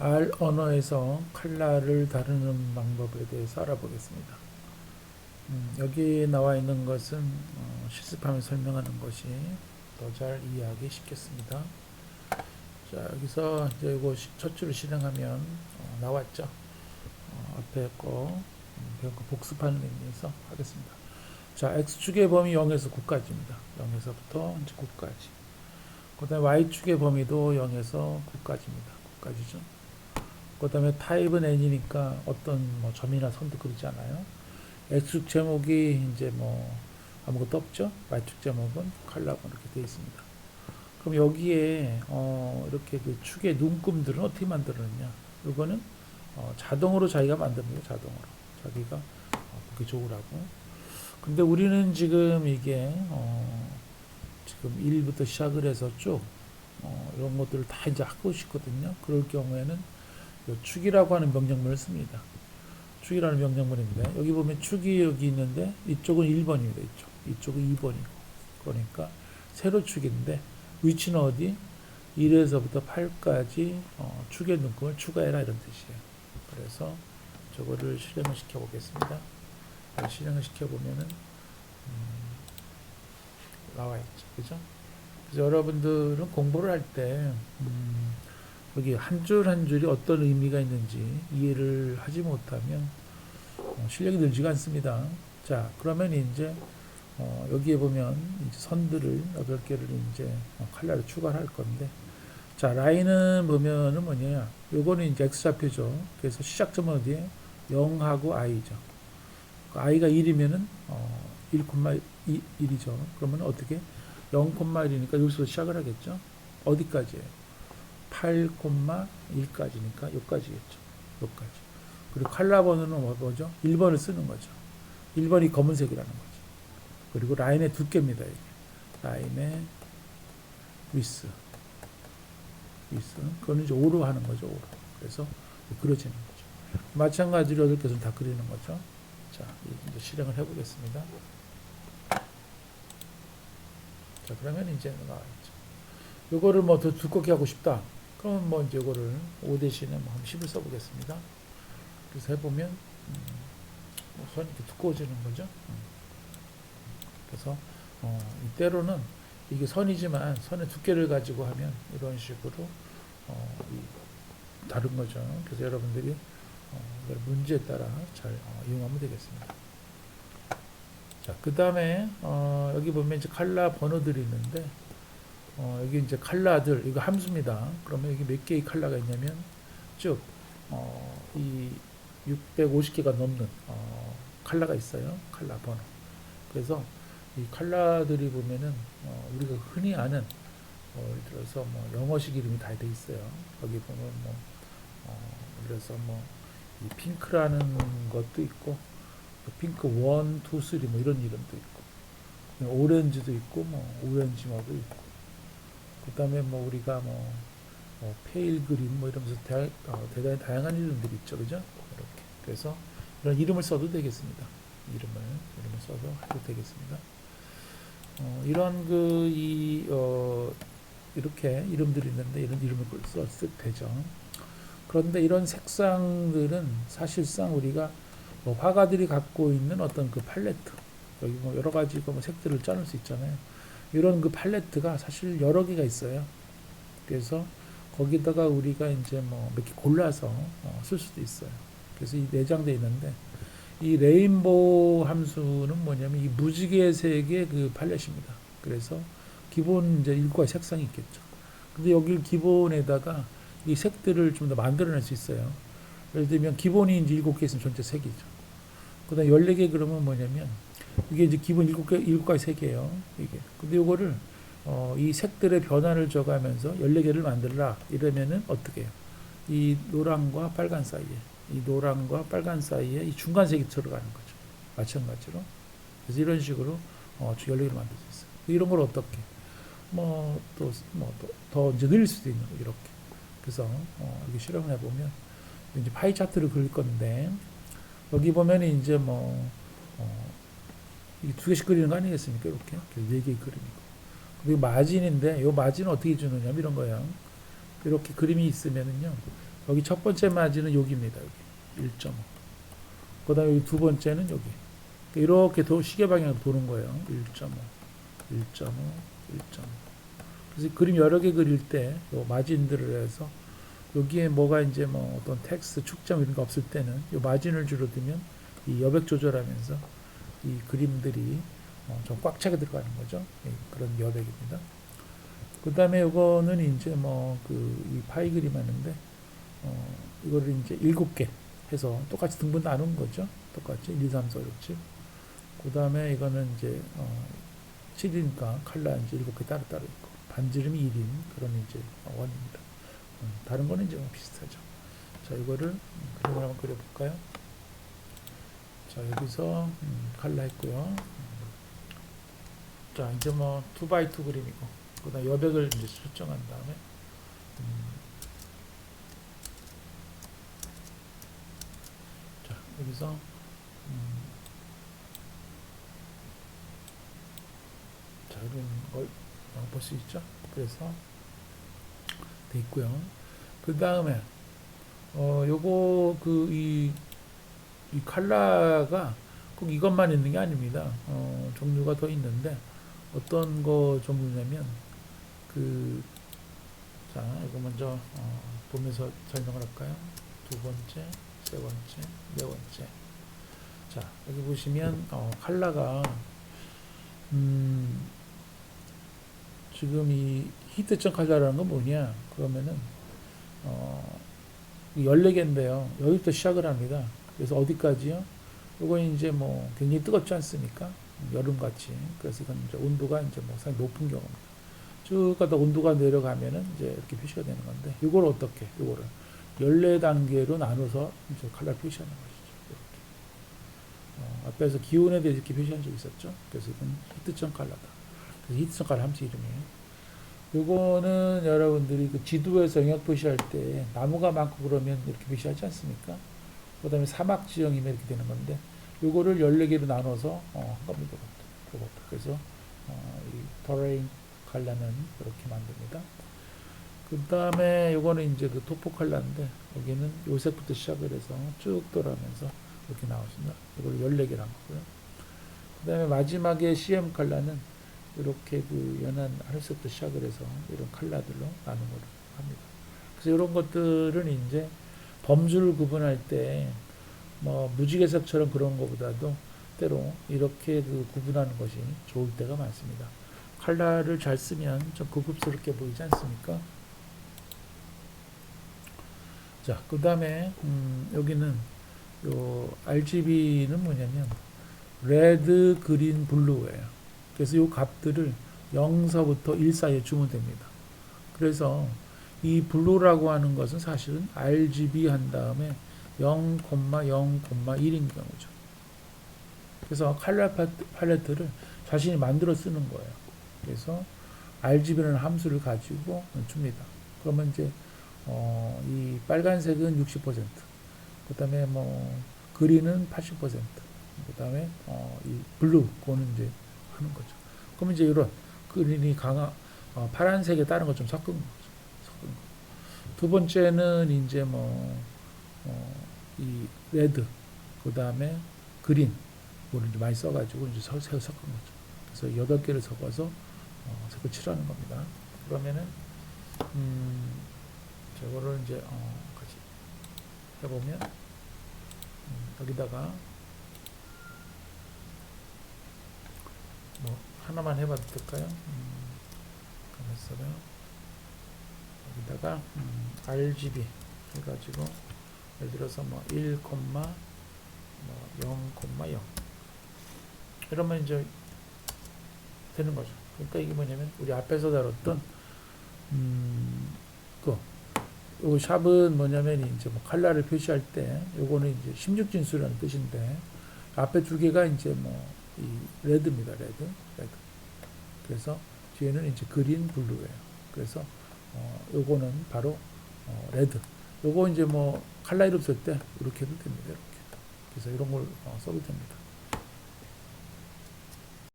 R 언어에서 칼라를 다루는 방법에 대해서 알아보겠습니다. 음, 여기 나와 있는 것은 어, 실습하면 설명하는 것이 더 잘 이해하기 쉽겠습니다. 자 여기서 이제 이거 시- 첫 줄을 실행하면 어, 나왔죠. 어, 앞에 거 음, 배운 거 복습하는 의미에서 하겠습니다. 자 x축의 범위 0에서 9까지입니다. 0에서부터 이제 9까지. 그다음에 y축의 범위도 0에서 9까지입니다. 9까지죠. 그 다음에 타입은 n이니까 어떤 뭐 점이나 선도 그리지 않아요. x축 제목이 이제 뭐 아무것도 없죠. y축 제목은 칼라고 이렇게 되어 있습니다. 그럼 여기에 어 이렇게 그 축의 눈금들은 어떻게 만들었냐? 이거는 어 자동으로 자기가 만듭니다. 자동으로 자기가 어 보기 좋으라고. 근데 우리는 지금 이게 어 지금 1부터 시작을 해서 쭉 어, 이런 것들을 다 이제 하고 싶거든요. 그럴 경우에는 요 축이라고 하는 명령문을 씁니다. 축이라는 명령문입니다. 여기 보면 축이 여기 있는데 이쪽은 1번입니다. 이쪽. 이쪽은 2번이고. 그러니까 세로 축인데 위치는 어디? 1에서부터 8까지 어, 축의 눈금을 추가해라 이런 뜻이에요. 그래서 저거를 실행을 시켜 보겠습니다. 실행을 시켜 보면은 음, 나와 있죠. 그죠? 그래서 여러분들은 공부를 할때 음, 여기 한 줄 한 줄이 어떤 의미가 있는지 이해를 하지 못하면 어, 실력이 늘지가 않습니다. 자, 그러면 이제 어, 여기에 보면 이제 선들을 여덟 개를 이제 어, 칼라를 추가할 건데, 자 라인은 보면은 뭐냐? 요거는 이제 x 좌표죠. 그래서 시작점은 어디에? 0하고 i죠. i가 1이면은 어, 1,1이죠. 그러면 어떻게? 0,1이니까 여기서 시작을 하겠죠. 어디까지예요? 8,1까지니까 여기까지겠죠. 여기까지. 그리고 칼라 번호는 뭐- 뭐죠? 1번을 쓰는 거죠. 1번이 검은색이라는 거죠. 그리고 라인의 두께입니다. 이게. 라인의 위스. 위스. 그거는 이제 5로 하는 거죠. 5로. 그래서 그려지는 거죠. 마찬가지로 여덟 개를 다 그리는 거죠. 자, 이제 실행을 해보겠습니다. 자, 그러면 이제 나와있죠. 요거를 뭐 더 두껍게 하고 싶다. 그러면 뭐 이제 요거를 5 대신에 뭐 한 10을 써보겠습니다. 그래서 해보면, 음, 뭐 선이 두꺼워지는 거죠. 음. 그래서, 어, 이때로는 이게 선이지만 선의 두께를 가지고 하면 이런 식으로, 어, 이, 다른 거죠. 그래서 여러분들이, 어, 문제에 따라 잘 어, 이용하면 되겠습니다. 자, 그 다음에, 어, 여기 보면 이제 칼라 번호들이 있는데, 어, 여기 이제 칼라들, 이거 함수입니다. 그러면 여기 몇 개의 칼라가 있냐면, 쭉, 어, 이 650개가 넘는, 어, 칼라가 있어요. 칼라 번호. 그래서 이 칼라들이 보면은, 어, 우리가 흔히 아는, 어, 예를 들어서 뭐 영어식 이름이 다 돼 있어요. 여기 보면 뭐, 어, 그래서 뭐, 이 핑크라는 것도 있고, 또 핑크 1, 2, 3뭐 이런 이름도 있고, 오렌지도 있고, 뭐, 오렌지 뭐도 있고, 그 다음에 뭐 우리가 뭐, 뭐 페일 그린 뭐 이러면서 대, 어, 대단히 다양한 이름들이 있죠, 그죠? 이렇게. 그래서 이런 이름을 써도 되겠습니다. 이름을 이름을 써도 해도 되겠습니다. 어, 이런 그 이 어, 이렇게 이름들이 있는데 이런 이름을 썼을 되죠. 그런데 이런 색상들은 사실상 우리가 뭐 화가들이 갖고 있는 어떤 그 팔레트 여기 뭐 여러 가지 그뭐 색들을 짜낼 수 있잖아요. 이런 그 팔레트가 사실 여러 개가 있어요. 그래서 거기다가 우리가 이제 뭐 몇 개 골라서 어, 쓸 수도 있어요. 그래서 이 내장돼 있는데 이 레인보우 함수는 뭐냐면 이 무지개 색의 그 팔렛입니다. 그래서 기본 이제 일과 색상이 있겠죠. 근데 여기 기본에다가 이 색들을 좀 더 만들어낼 수 있어요. 예를 들면 기본이 이제 일곱 개 있으면 전체 색이죠. 그다음 14개 그러면 뭐냐면 이게 이제 기본 일곱 개 일곱 가지 색이에요. 이게. 근데 요거를 어, 이 색들의 변화를 줘가면서 14개를 만들라 이러면은 어떻게 해요? 이 노랑과 빨간 사이에 이 노랑과 빨간 사이에 이 중간색이 들어가는 거죠. 마찬가지로. 그래서 이런 식으로 어, 14개를 만들 수 있어요. 이런 걸 어떻게 뭐 또 뭐 또 더 이제 늘릴 수도 있는 거 이렇게. 그래서 어, 이렇게 실험을 해보면 이제 파이 차트를 그릴 건데 여기 보면 이제 뭐 어, 이게 두 개씩 그리는 거 아니겠습니까? 이렇게 네 개의 그림이고 그리고 마진인데 이 마진은 어떻게 주느냐 이런 거예요. 이렇게 그림이 있으면은요 여기 첫 번째 마진은 여기입니다. 여기 1.5. 그다음에 여기 두 번째는 여기. 이렇게 도, 시계 방향으로 도는 거예요. 1.5, 1.5, 1.5. 그래서 그림 여러 개 그릴 때 요 마진들을 해서 여기에 뭐가 이제 뭐 어떤 텍스트 축점 이런 거 없을 때는 요 마진을 줄여두면 이 여백 조절하면서 이 그림들이 어, 좀꽉 차게 들어가는 거죠. 예, 그런 여백입니다. 그 다음에 요거는 이제 뭐 그 이 파이 그림 하는데 어, 이거를 이제 일곱 개 해서 똑같이 등분 나눈 거죠. 똑같이 1, 2, 3, 4, 5, 6, 7. 그 다음에 이거는 이제 어, 7이니까 칼라 이제 일곱 개 따로따로 있고 반지름이 1인 그런 이제 원입니다. 음, 다른 거는 이제 뭐 비슷하죠. 자, 이거를 음, 그림을 한번 그려볼까요? 자, 여기서 음, 칼라 했고요. 음. 자, 이제 뭐 2x2 그림이고 그 다음 여백을 이제 설정한 다음에 음, 자, 여기서 음, 자, 이런 걸 볼 수 있죠. 그래서 돼 있고요. 그 다음에 어 요거 그이 이 칼라가 꼭 이것만 있는 게 아닙니다. 어 종류가 더 있는데 어떤 거 종류냐면 그 자, 이거 먼저 어 보면서 설명을 할까요? 두 번째, 세 번째, 네 번째. 자, 여기 보시면 어 칼라가 음 지금 이 히트점 칼라라는 건 뭐냐? 그러면은 어 14개인데요. 여기부터 시작을 합니다. 그래서 어디까지요? 요거 이제 뭐 굉장히 뜨겁지 않습니까? 여름같이. 그래서 이건 이제 온도가 이제 뭐 상당히 높은 경우입니다. 쭉 가다 온도가 내려가면은 이제 이렇게 표시가 되는 건데, 이걸 어떻게, 요거를 14단계로 나눠서 이제 칼라 표시하는 것이죠. 이렇게. 어, 앞에서 기온에 대해서 이렇게 표시한 적 있었죠. 그래서 이건 히트점 칼라다. 그래서 히트점 칼라 함수 이름이에요. 요거는 여러분들이 그 지도에서 영역 표시할 때 나무가 많고 그러면 이렇게 표시하지 않습니까? 그 다음에 사막 지형이면 이렇게 되는 건데, 요거를 14개로 나눠서, 어, 한 겁니다. 그것도. 그래서, 어, 이 터레인 칼라는 이렇게 만듭니다. 그 다음에 요거는 이제 그 토포 칼라인데, 여기는 요색부터 시작을 해서 쭉 돌아가면서 이렇게 나오십니다. 이걸 14개를 한 거고요. 그 다음에 마지막에 CM 칼라는 이렇게 그 연한 하늘색부터 시작을 해서 이런 칼라들로 나누는 걸 합니다. 그래서 이런 것들은 이제 범주를 구분할 때 뭐 무지개색처럼 그런 것보다도 때로 이렇게 그 구분하는 것이 좋을 때가 많습니다. 칼라를 잘 쓰면 좀 고급스럽게 보이지 않습니까? 자, 그 다음에 음, 여기는 요 RGB는 뭐냐면 레드, 그린, 블루예요. 그래서 이 값들을 0서부터 1 사이에 주면 됩니다. 그래서 이 블루라고 하는 것은 사실은 RGB 한 다음에 0,0,1인 경우죠. 그래서 칼라 팔레트를 자신이 만들어 쓰는 거예요. 그래서 RGB라는 함수를 가지고 줍니다. 그러면 이제 어, 이 빨간색은 60%, 그 다음에 뭐 그린은 80%, 그 다음에 어, 이 블루 그거는 이제 하는 거죠. 그러면 이제 이런 그린이 강한 어, 파란색에 다른 거좀 섞은 거죠. 두 번째는 이제 뭐 어, 이 레드, 그 다음에 그린, 이거를 이제 많이 써가지고 이제 서, 섞은 거죠. 그래서 여덟 개를 섞어서 어, 색을 칠하는 겁니다. 그러면은 음, 저거를 이제 어, 같이 해보면 음, 여기다가 뭐 하나만 해봐도 될까요? 음, 가만있어요. 여기다가 음, RGB 해가지고 예를 들어서 뭐 1, 뭐 0,0 이러면 이제 되는 거죠. 그러니까 이게 뭐냐면 우리 앞에서 다뤘던 음, 그 요거 샵은 뭐냐면 이제 뭐 칼라를 표시할 때 요거는 이제 16진수라는 뜻인데 앞에 두 개가 이제 뭐 이 레드입니다. 레드. 레드. 그래서 뒤에는 이제 그린 블루예요. 그래서 어 요거는 바로 어 레드. 요거 이제 뭐 칼라 이름 쓸 때 이렇게 해도 됩니다. 이렇게. 그래서 이런 걸 어, 써도 됩니다.